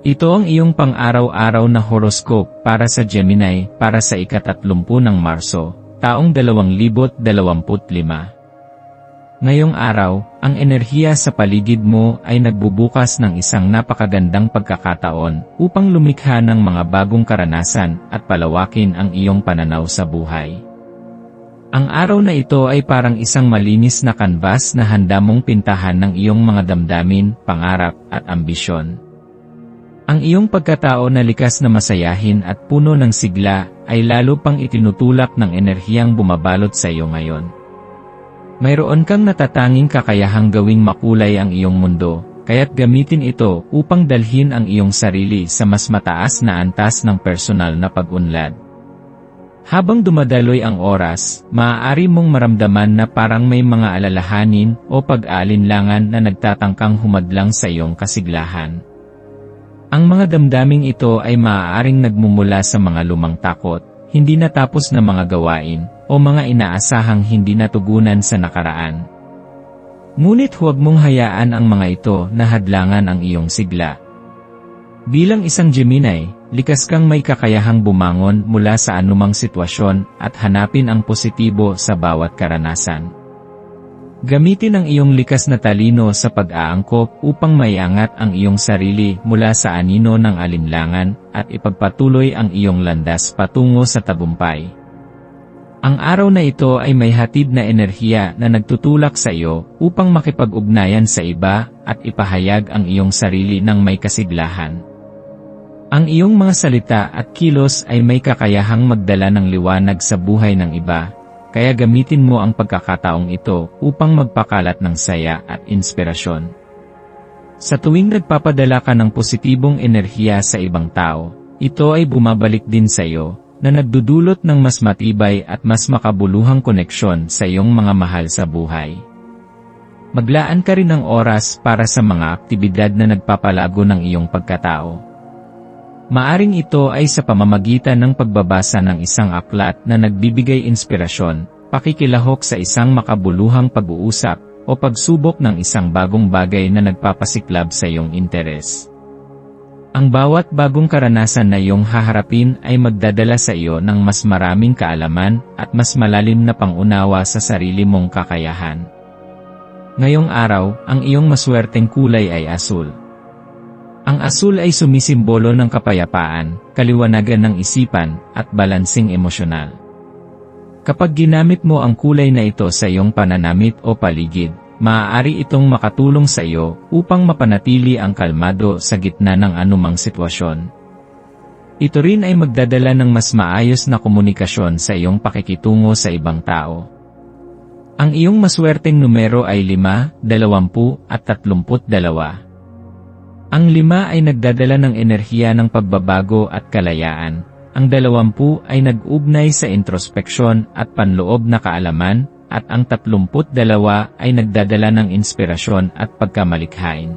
Ito ang iyong pang-araw-araw na horoscope para sa Gemini para sa ikatatlumpu ng Marso, taong 2025. Ngayong araw, ang enerhiya sa paligid mo ay nagbubukas ng isang napakagandang pagkakataon upang lumikha ng mga bagong karanasan at palawakin ang iyong pananaw sa buhay. Ang araw na ito ay parang isang malinis na canvas na handa mong pintahan ng iyong mga damdamin, pangarap, at ambisyon. Ang iyong pagkatao na likas na masayahin at puno ng sigla ay lalo pang itinutulak ng enerhiyang bumabalot sa iyo ngayon. Mayroon kang natatanging kakayahang gawing makulay ang iyong mundo, kaya't gamitin ito upang dalhin ang iyong sarili sa mas mataas na antas ng personal na pag-unlad. Habang dumadaloy ang oras, maaari mong maramdaman na parang may mga alalahanin o pag-aalinlangan na nagtatangkang humadlang sa iyong kasiglahan. Ang mga damdaming ito ay maaaring nagmumula sa mga lumang takot, hindi natapos na mga gawain, o mga inaasahang hindi natugunan sa nakaraan. Ngunit huwag mong hayaan ang mga ito na hadlangan ang iyong sigla. Bilang isang Gemini, likas kang may kakayahang bumangon mula sa anumang sitwasyon at hanapin ang positibo sa bawat karanasan. Gamitin ang iyong likas na talino sa pag-aangkop upang maiangat ang iyong sarili mula sa anino ng alinlangan at ipagpatuloy ang iyong landas patungo sa tagumpay. Ang araw na ito ay may hatid na enerhiya na nagtutulak sa iyo upang makipag-ugnayan sa iba at ipahayag ang iyong sarili ng may kasiglahan. Ang iyong mga salita at kilos ay may kakayahang magdala ng liwanag sa buhay ng iba kaya gamitin mo ang pagkakataong ito upang magpakalat ng saya at inspirasyon. Sa tuwing nagpapadala ka ng positibong enerhiya sa ibang tao, ito ay bumabalik din sa iyo, na nagdudulot ng mas matibay at mas makabuluhang koneksyon sa iyong mga mahal sa buhay. Maglaan ka rin ng oras para sa mga aktibidad na nagpapalago ng iyong pagkatao. Maaring ito ay sa pamamagitan ng pagbabasa ng isang aklat na nagbibigay inspirasyon, pakikilahok sa isang makabuluhang pag-uusap, o pagsubok ng isang bagong bagay na nagpapasiklab sa iyong interes. Ang bawat bagong karanasan na iyong haharapin ay magdadala sa iyo ng mas maraming kaalaman at mas malalim na pangunawa sa sarili mong kakayahan. Ngayong araw, ang iyong maswerteng kulay ay asul. Ang asul ay sumisimbolo ng kapayapaan, kaliwanagan ng isipan, at balansing emosyonal. Kapag ginamit mo ang kulay na ito sa iyong pananamit o paligid, maaari itong makatulong sa iyo upang mapanatili ang kalmado sa gitna ng anumang sitwasyon. Ito rin ay magdadala ng mas maayos na komunikasyon sa iyong pakikitungo sa ibang tao. Ang iyong maswerteng numero ay 5, 20 at 32. Ang lima ay nagdadala ng enerhiya ng pagbabago at kalayaan. Ang dalawampu ay nag-ugnay sa introspeksyon at panloob na kaalaman, at ang tatlumput dalawa ay nagdadala ng inspirasyon at pagkamalikhain.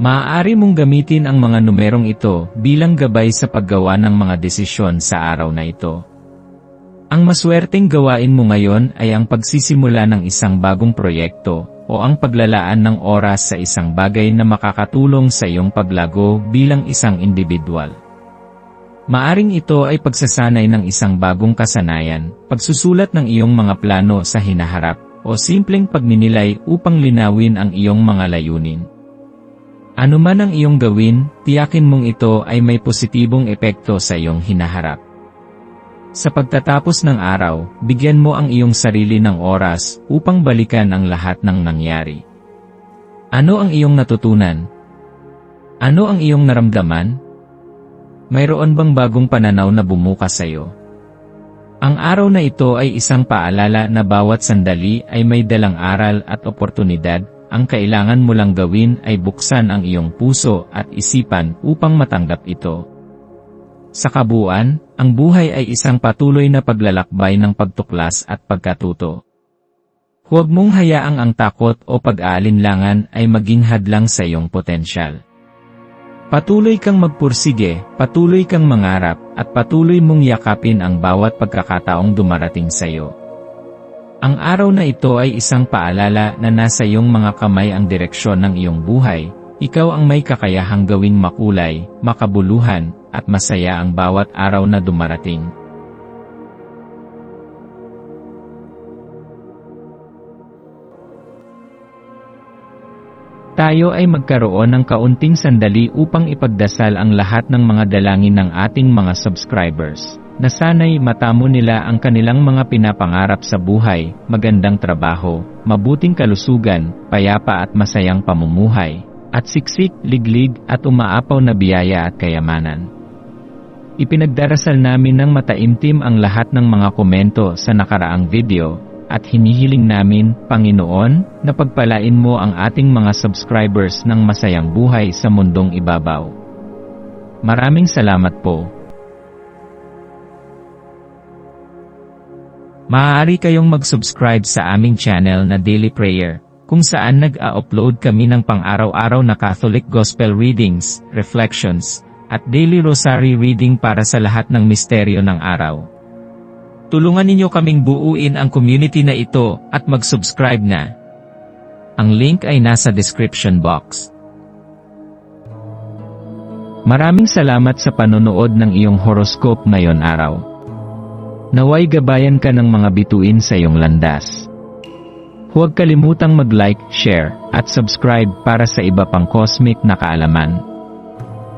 Maaari mong gamitin ang mga numerong ito bilang gabay sa paggawa ng mga desisyon sa araw na ito. Ang maswerteng gawain mo ngayon ay ang pagsisimula ng isang bagong proyekto, o ang paglalaan ng oras sa isang bagay na makakatulong sa iyong paglago bilang isang individual. Maaring ito ay pagsasanay ng isang bagong kasanayan, pagsusulat ng iyong mga plano sa hinaharap, o simpleng pagninilay upang linawin ang iyong mga layunin. Ano man ang iyong gawin, tiyakin mong ito ay may positibong epekto sa iyong hinaharap. Sa pagtatapos ng araw, bigyan mo ang iyong sarili ng oras upang balikan ang lahat ng nangyari. Ano ang iyong natutunan? Ano ang iyong naramdaman? Mayroon bang bagong pananaw na bumukas sa iyo? Ang araw na ito ay isang paalala na bawat sandali ay may dalang aral at oportunidad, ang kailangan mo lang gawin ay buksan ang iyong puso at isipan upang matanggap ito. Sa kabuuan, ang buhay ay isang patuloy na paglalakbay ng pagtuklas at pagkatuto. Huwag mong hayaang ang takot o pag-aalinlangan ay maging hadlang sa iyong potensyal. Patuloy kang magpursige, patuloy kang mangarap, at patuloy mong yakapin ang bawat pagkakataong dumarating sa iyo. Ang araw na ito ay isang paalala na nasa iyong mga kamay ang direksyon ng iyong buhay, ikaw ang may kakayahang gawing makulay, makabuluhan, at masaya ang bawat araw na dumarating. Tayo ay magkaroon ng kaunting sandali upang ipagdasal ang lahat ng mga dalangin ng ating mga subscribers, na sana'y matamo nila ang kanilang mga pinapangarap sa buhay, magandang trabaho, mabuting kalusugan, payapa at masayang pamumuhay, at siksik, liglig at umaapaw na biyaya at kayamanan. Ipinagdarasal namin ng mataimtim ang lahat ng mga komento sa nakaraang video, at hinihiling namin, Panginoon, na pagpalain mo ang ating mga subscribers ng masayang buhay sa mundong ibabaw. Maraming salamat po. Maaari kayong mag-subscribe sa aming channel na Daily Prayer, kung saan nag-a-upload kami ng pang-araw-araw na Catholic Gospel Readings, Reflections, at Daily Rosary Reading para sa lahat ng misteryo ng araw. Tulungan ninyo kaming buuin ang community na ito at mag-subscribe na. Ang link ay nasa description box. Maraming salamat sa panonood ng iyong horoscope ngayon araw. Naway gabayan ka ng mga bituin sa iyong landas. Huwag kalimutang mag-like, share, at subscribe para sa iba pang cosmic na kaalaman.